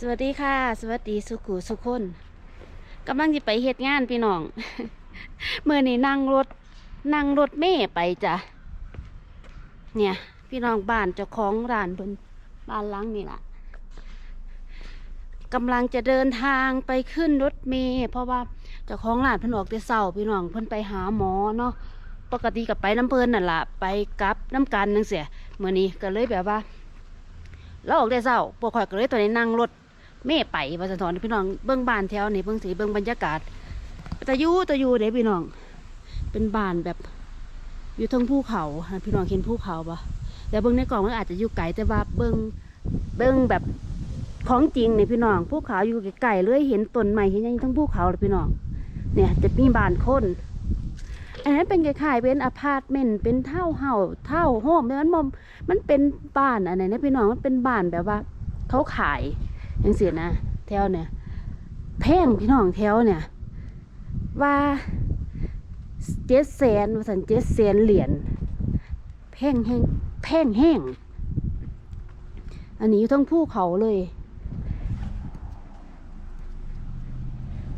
สวัสดีค่ะ สวัสดีสุขุสุขคนกำลังจะไปเฮ็ดงานพี่น้อง เมื่อนี้นั่งรถนั่งรถเม่ไปจ้ะเนี่ย พี่น้องบ้านเจ้าของร้านเพิ่นบ้านหล้างนี่ล่ะกำลังจะเดินทางไปขึ้นรถเมล์เพราะว่าเจ้าของร้านเพิ่นออกแต่เช้าพี่น้องเพิ่นไปหาหมอเนาะปกติกับไปน้ำเพิ่นนั่นละไปกับน้ำกันนังเสียเมื่อนี้ก็เลยแบบว่าเราออกได้เศร้าพวกข่อยก็เลยตัวนี้นั่งรถ เม่ไปว่าสะทอนพี่น้องเบื้องบานแถวนี่เบื้องสีเบื้องบรรยากาศตะยูตะยูเด้พี่น้อง เป็นบานแบบอยู่เทางภูเขาพี่น้องเห็นภูเขาปะแต่เบื้องในกล่องมันอาจจะอยู่ไกลแต่ว่าเบื้องเบื้องแบบของจริงเนี่ยพี่น้องภูเขาอยู่ไกลๆเลยเห็นต้นไม้เห็นยังทั้งภูเขาเลยพี่น้อง เนี่ยจะมีบานคนอันนั้นเป็นคล้ายๆเป็นอพาร์ตเมนต์เป็นเท่าเฮาเท่าโฮมแต่มันบ่มันเป็นบ้านอะไรนะพี่น้องมันเป็นบ้านแบบว่าเขาขาย ย่างเสียนะแถวเนี่ยแพงพี่น้องแถวเนี่ย ว่าเจ็ดแสนว่าสันเจ็ดแสนเหรียญแพงแห้งแพงแห้งอันนี้อยู่ทั้งภูเขาเลย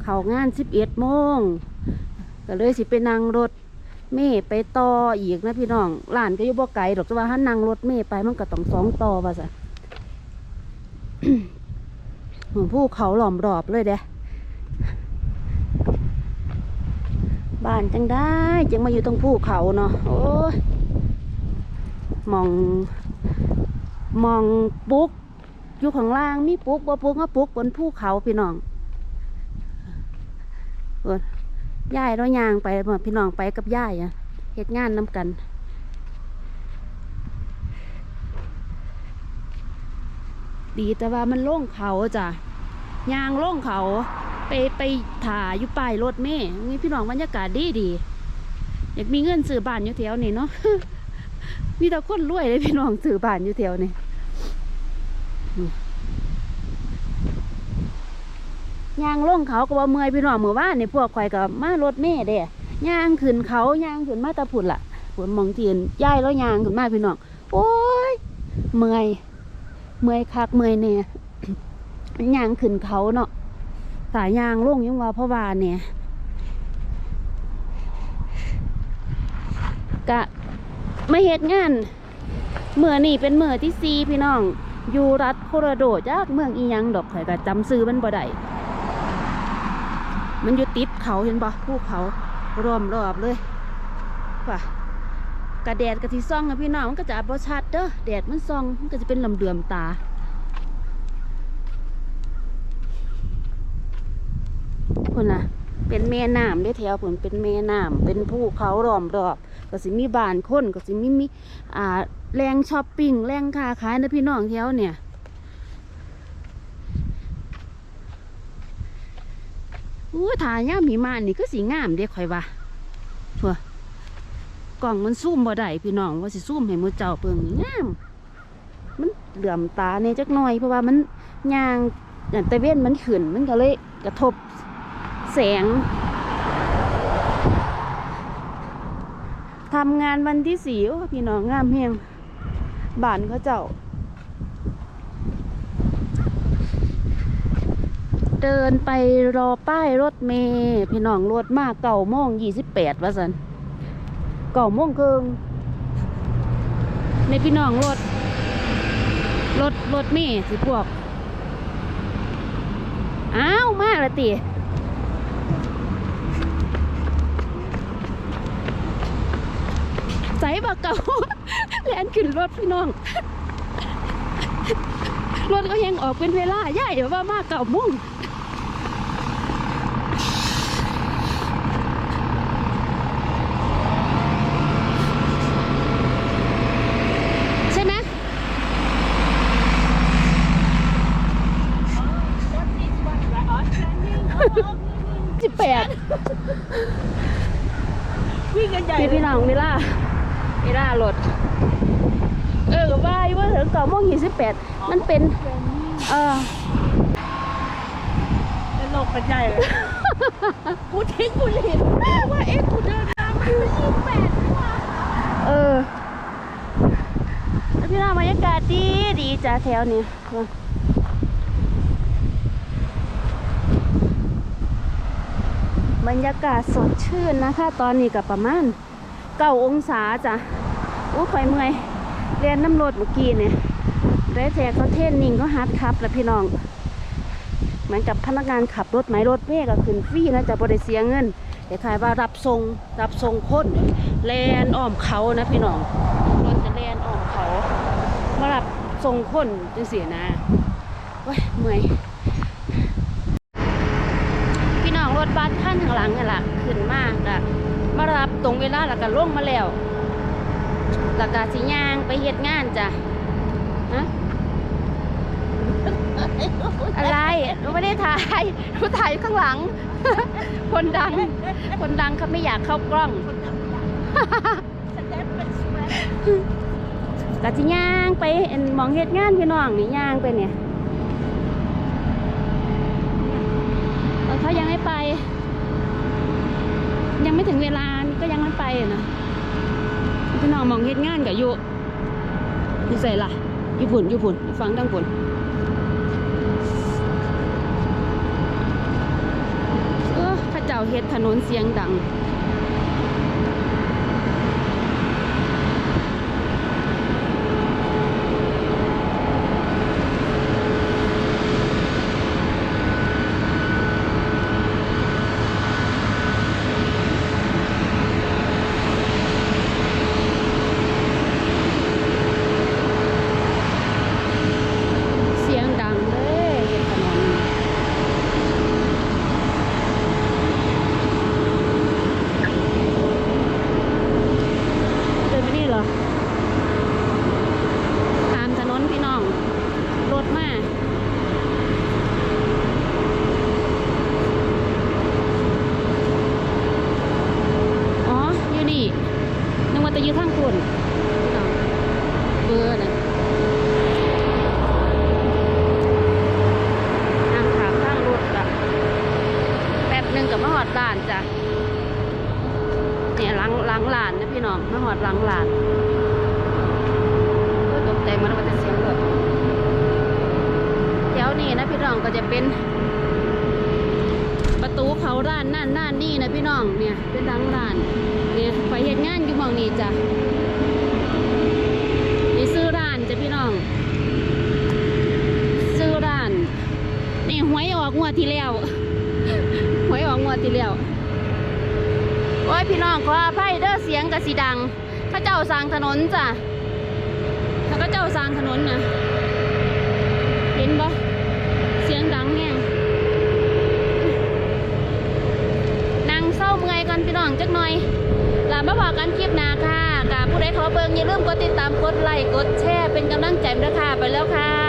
เขางานสิบเอ็ดโมงก็เลยสิไปนั่งรถเม่ไปต่ออีกนะพี่น้องร้านก็อยู่บ่ไกลดอกแต่ว่าถ้านั่งรถเม่ไปมันก็ต้องสองต่อว่าซะหมู่ผู้เขาหล่อมรอบเลยเด้บ้านจังได้จังมาอยู่ตรงภูเขาเนาะโอ้ยมอง มองปุ๊กอยู่ข้างล่างมีปุ๊กบ่ปุ๊กก็ปุ๊กบนภูเขาพี่น้องเออย่ายเรายางไปพี่น้องไปกับย่ายอะเฮ็ดงานน้ำกัน ดีแต่ว่ามันโล่งเขาจ้ะยางโล่งเขาไปไปถ่าอยู่ป้ายรถเมย์นี่พี่น้องบรรยากาศดีดีอยากมีเงินซื้อบ้านอยู่แถวนี้เนาะมีแต่คนรวยเลยพี่น้องซื้อบ้านอยู่แถวนี้ยางล่งเขาก็ว่าเมื่อยพี่น้องเมื่อว่านนี่พวกข่อยก็มารถเมย์เด้ยางขึ้นเขายางขึ้นมาตะผุดล่ะผลมองเทียนย่ายแล้วยางขึ้นมาพี่น้องโอ้ยเมื่อย เมื่อยคักเมื่อยเนี่ยมันยางขึ้นเขาเนาะสายยางลงยังว่าพราะว่าเนี่ยกะไม่เหตุงานเมื่อนี่เป็นเมื่อที่ซีพี่น้อง อยู่รัฐโคโรโดจากเมืองอียังดอกข่อยก็จำซื้อมันบ่ได้มันอยู่ติดเขาเห็นปะภูเขารวมรอบเลยว่ะ กระแดดกะที่ซ่องอะพี่น้องมันก็จะบ่ชัดเด้อแดดมันซ่องมันก็จะเป็นลำเดือมตา คนน่ะเป็นแม่น้ำได้แถวผลเป็นแม่น้ำเป็นภูเขาล้อมรอบก็สิมีบ้านคนก็สิมีมีอ่าแรงช้อปปิ้งแรงค้าขายนะพี่น้องแถวเนี่ยอู้ถ่ายย่ามหิมะนี่ก็สีงามเด็กข่อยว่าทัว กล่องมันซูมบ่ได้พี่น้องว่าสิซูมให้มือเจ้าเปิงงามมันเหลื่อมตาเนี่ยจักหน่อย เพราะว่ามันยางอย่างตะเวนมันขึ้นมันก็เลยกระทบแสงทำงานวันที่สี่โอ้พี่น้องงามเพียงบ้านเขาเจ้า เดินไปรอป้ายรถเมย์พี่น้องรถมากเก่าโมงยี่สิบแปดว่าสัน เก่าโมงครึ่งในพี่น้องรถ รถ รถเมย์สิพวก อ้าวมากละตีใส่บากเก่าแลนขึ้นรถพี่น้อง รถก็ยังออกเป็นเวลาย่ายเดี๋ยวว่ามากเก่ามุ่ง ล่าเวล่าหลด เออกับว่าว่าถึงเก่าโมงยี่สิบแปดมันเป็น เออเป็นโลกปัญจาเลยกูทิ้งกูเห็นว่าเอ๊ะกูเดินตามกูยี่สิบแปดว่าเออพี่น้าบรรยากาศดีดีจ้าแถวนี้บรรยากาศสดชื่นนะคะ ตอนนี้กับประมาณ เก้าองศาจ้ะอู้ข่อยเมื่อยเรียนน้ำรถเมื่อกี้เนี่ยได้แจกเขาเทศนิ่งก็ฮัดครับแล้วพี่น้อง เหมือนกับพนักงานขับรถไหมรถเมฆก็ขึ้นฟรีนะจะบริเสียเงินเดี๋ยวขายว่ารับทรงรับทรงคนแลนอ้อมเขานะพี่น้องรถจะแลนอ้อมเขามารับทรงคนจังเสียนะว้ยเมื่อยพี่น้องรถบัสขั้นข้างหลังนี่แหละขึ้นมากอะ มารับตรงเวลาแล้วก็ลงมาแล้วแล้วก็สิย่างไปเฮ็ดงานจ้ะฮะอะไรหนูไม่ได้ถ่ายหนูถ่ายอยู่ข้างหลัง คนดัง คนดังเขาไม่อยากเข้ากล้องสแตปเป็นสแวตก็สิย่างไปเอ็นหมองเฮ็ดงานพี่น้องนี่ย่างไปเนี่ยเออเขายังไม่ไป ยังไม่ถึงเวลาก็ยังไม่ไปอะนะพี่น้องมองเหตุงานกับอยู่อยู่ใส่ละอยู่ปุ่นอยู่ปุ่นฟังดังปุ่นเออเข้าเจ้าเฮ็ดถนนเสียงดัง เสียงดังเลยเฮ็ดถนนเดินไปนี่เหรอตามถนนพี่น้อง รถมา อ๋อ อยู่นี่ นึกว่าจะอยู่ทางคุณพี่น้องเบอร์นะ นางขามข้างรถอะแป๊บ หลานจ้ะเนี่ยหลังหลังลานนะพี่น้องมาหอดหลังลานโอ้ยตกใจมันว่าจะเสียงรถแถวนี้นะพี่น้องก็จะเป็น ประตูเขาร้านนั่นน่านนี่นะพี่น้องเนี่ยเป็นหลังลานเนี่ยไปเห็นงานอยู่มองนี้จ้ะนี่ซื้อร้านจ้ะพี่น้อง ซื้อร้านนี่หวยออกงวดที่แล้ว ดที่แล้วโอ้ยพี่น้องขออภัยเด้อเสียงกะสีดังข้าเจ้าสร้างถนนจ้ะถ้าเขาเจ้าสร้างถนนนะเห็นบ่เสียงดังแฮงนั่งเศร้าเมื่อยกันพี่น้องจักหน่อยลามาพอกันคลิปหน้าค่ะกาผู้ใดขอเบิ่งอย่าลืมกดติดตามกดไลค์กดแชร์เป็นกำลังใจด้วยค่ะไปแล้วค่ะ